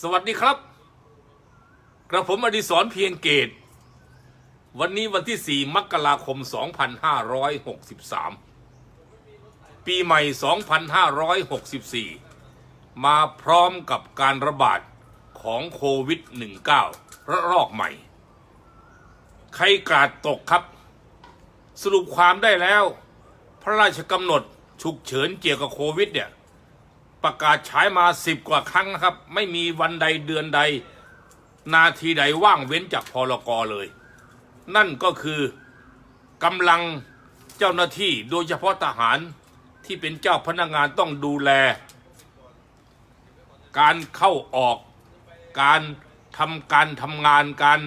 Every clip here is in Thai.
สวัสดีครับ กระผมอดิศรเพียงเกต วันนี้วันที่ 4 มกราคม 2563 ปีใหม่ 2564 มาพร้อมกับการระบาดของโควิด -19 ระลอกใหม่ ใครกาดตกครับ สรุปความได้แล้ว พระราชกำหนดฉุกเฉินเกี่ยวกับโควิดเนี่ย ประกาศใช้มาสิบกว่าครั้งนะครับ ไม่มีวันใดเดือนใด นาทีใดว่างเว้นจากพรกเลย นั่นก็คือกำลังเจ้าหน้าที่โดยเฉพาะทหารที่เป็นเจ้าพนักงานต้องดูแล การเข้าออก การทำการทำงานการ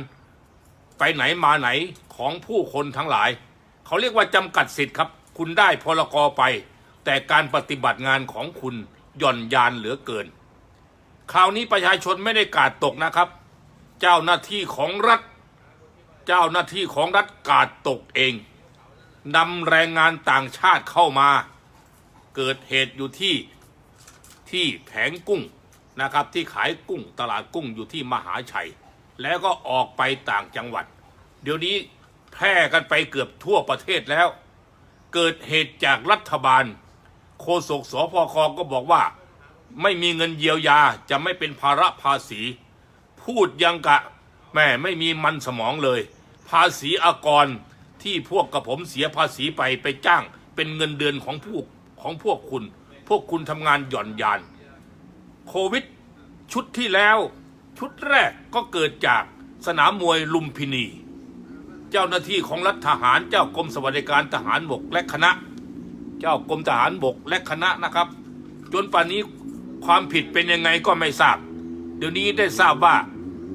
ไปไหนมาไหนของผู้คนทั้งหลาย เขาเรียกว่าจำกัดสิทธิ์ครับ คุณได้พรกไป แต่การปฏิบัติงานของคุณ หย่อนยานเหลือเกิน คราวนี้ประชาชนไม่ได้กาดตกนะครับ เจ้าหน้าที่ของรัฐ เจ้าหน้าที่ของรัฐกาดตกเองนำแรงงานต่างชาติเข้ามา เกิดเหตุอยู่ที่ที่แผงกุ้งนะครับ ที่ขายกุ้งตลาดกุ้งอยู่ที่มหาชัย แล้วก็ออกไปต่างจังหวัด เดี๋ยวนี้แพร่กันไปเกือบทั่วประเทศแล้ว เกิดเหตุจากรัฐบาล โฆษกสพคก็บอกว่า ไม่มีเงินเยียวยาจะไม่เป็นภาระภาษี พูดยังกะแม่ไม่มีมันสมองเลย ภาษีอากรที่พวกกระผมเสียภาษีไปไปจ้าง เป็นเงินเดือนของพวกของพวกคุณ พวกคุณทำงานหย่อนยาน โควิด ชุดที่แล้ว ชุดแรกก็เกิดจากสนามมวยลุมพินี เจ้าหน้าที่ของรัฐทหารเจ้ากรมสวัสดิการทหารบกและคณะ เจ้ากรมทหารบกและคณะนะครับ จนป่านนี้ความผิดเป็นยังไงก็ไม่ทราบ เดี๋ยวนี้ได้ทราบว่า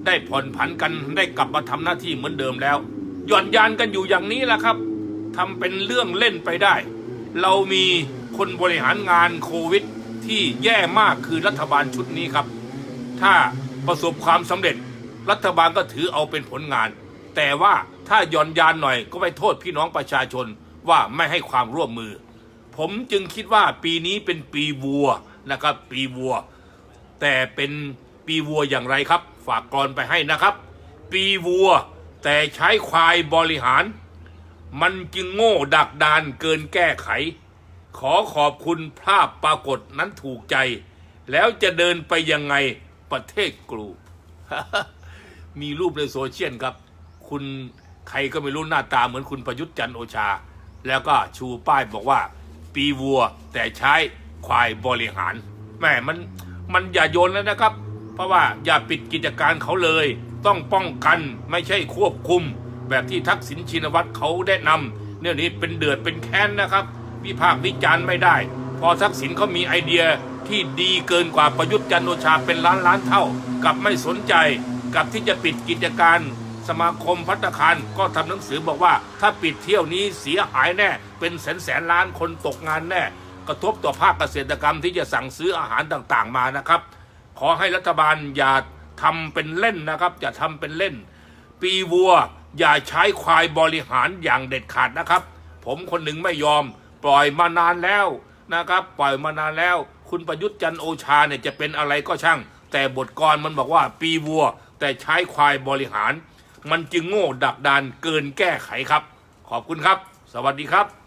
ได้ผ่อนผันกันได้กลับมาทำหน้าที่เหมือนเดิมแล้ว หย่อนยานกันอยู่อย่างนี้แหละครับทำเป็นเรื่องเล่นไปได้ เรามีคนบริหารงานโควิดที่แย่มากคือรัฐบาลชุดนี้ครับ ถ้าประสบความสำเร็จ รัฐบาลก็ถือเอาเป็นผลงาน แต่ว่าถ้าหย่อนยานหน่อยก็ไปโทษพี่น้องประชาชนว่าไม่ให้ความร่วมมือ ผมจึงคิดว่าปีนี้เป็นปีวัวนะครับ ปีวัว แต่เป็นปีวัวอย่างไรครับ ฝากกรไปให้นะครับ ปีวัว แต่ใช้ควายบริหาร มันจึงโง่ดักดานเกินแก้ไข ขอขอบคุณภาพปรากฏนั้นถูกใจ แล้วจะเดินไปยังไงประเทศกรูมีรูปในโซเชียลครับ คุณใครก็ไม่รู้หน้าตาเหมือนคุณประยุทธ์จันโอชา แล้วก็ชูป้ายบอกว่า ปีวัว แต่ใช้ควายบริหารแม่มันมันอย่าโยนแล้วนะครับ เพราะว่าอย่าปิดกิจการเขาเลย ต้องป้องกันไม่ใช่ควบคุม แบบที่ทักษิณชินวัตรเขาแนะนำเนี่ยนี้เป็นเดือดเป็นแค้นนะครับวิพากษ์วิจารณ์ไม่ได้ พอทักษิณเขามีไอเดียที่ดีเกินกว่าประยุทธ์จันทร์โอชาเป็นล้านล้านเท่า กับไม่สนใจกับที่จะปิดกิจการ สมาคมพัตตาคารก็ทำหนังสือบอกว่า ถ้าปิดเที่ยวนี้เสียหายแน่ เป็นแสนแสนล้านคนตกงานแน่ กระทบต่อภาคเกษตรกรรมที่จะสั่งซื้ออาหารต่างๆมานะครับ ขอให้รัฐบาลอย่าทำเป็นเล่นนะครับอย่าทำเป็นเล่น ปีวัวอย่าใช้ควายบริหารอย่างเด็ดขาดนะครับ ผมคนหนึ่งไม่ยอม ปล่อยมานานแล้วนะครับ ปล่อยมานานแล้ว คุณประยุทธ์จันโอชาเนี่ยจะเป็นอะไรก็ช่าง แต่บทกรมันบอกว่าปีวัว แต่ใช้ควายบริหาร มันจึงโง่ดักดานเกินแก้ไขครับ ขอบคุณครับ สวัสดีครับ